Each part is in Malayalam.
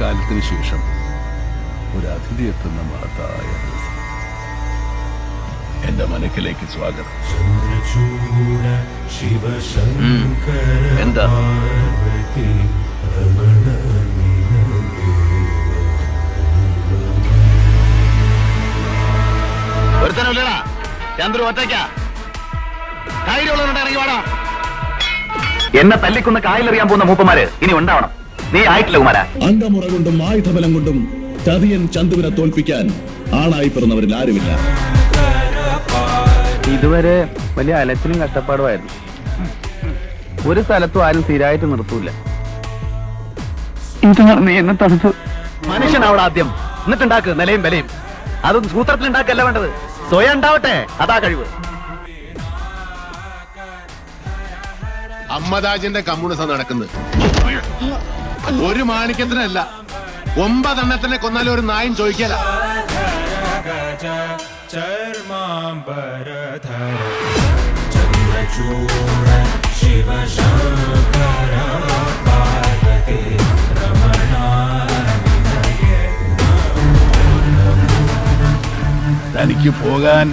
കാലത്തിന് ശേഷം ഒരു അതിഥി എത്തുന്ന മഹത്തായ ദിവസം. എന്റെ മനക്കിലേക്ക് സ്വാഗതം. എന്താ? ഒരുത്തനല്ലടാ ചന്ദ്രു ഒറ്റയ്ക്ക. ധൈര്യമുള്ളവരുണ്ട് ഇറങ്ങി വാടാ. എന്നെ തല്ലിക്കുന്ന കായലറിയാൻ പോകുന്ന മൂപ്പന്മാര് ഇനി ഉണ്ടാവണം. നീ ആയിട്ടില്ല കുമാര. അന്തമുറ കൊണ്ടും ആയുധബലം കൊണ്ടും ചതിയൻ ചന്തുവിനെ തോൽപ്പിക്കാൻ ആണായി പിറന്നവരിൽ ആരുമില്ല. ഇതുവരെ വലിയ അലച്ചിലും കഷ്ടപ്പാടുമായിരുന്നു ഒരു സ്ഥലത്തും ആരും സ്ഥിരമായിട്ട് നിർത്തൂല. ഇത് നീ എന്നെ തണുപ്പ് മനുഷ്യനാവണം ആദ്യം. എന്നിട്ടുണ്ടാക്ക് നിലയും വിലയും. അത് സൂത്രത്തിൽ ഉണ്ടാക്കല്ല വേണ്ടത്. സ്വയം ഉണ്ടാവട്ടെ. അതാ കഴിവ്. അമ്മദാജിന്റെ കമ്മ്യൂണിസം നടക്കുന്നത്. ഒരു മാണിക്യത്തിനല്ല. ഒമ്പതെണ്ണത്തിനെ കൊന്നാലും ഒരു നായും ചോദിക്കല. തനിക്ക് പോകാൻ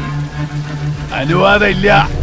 അനുവാദമില്ല.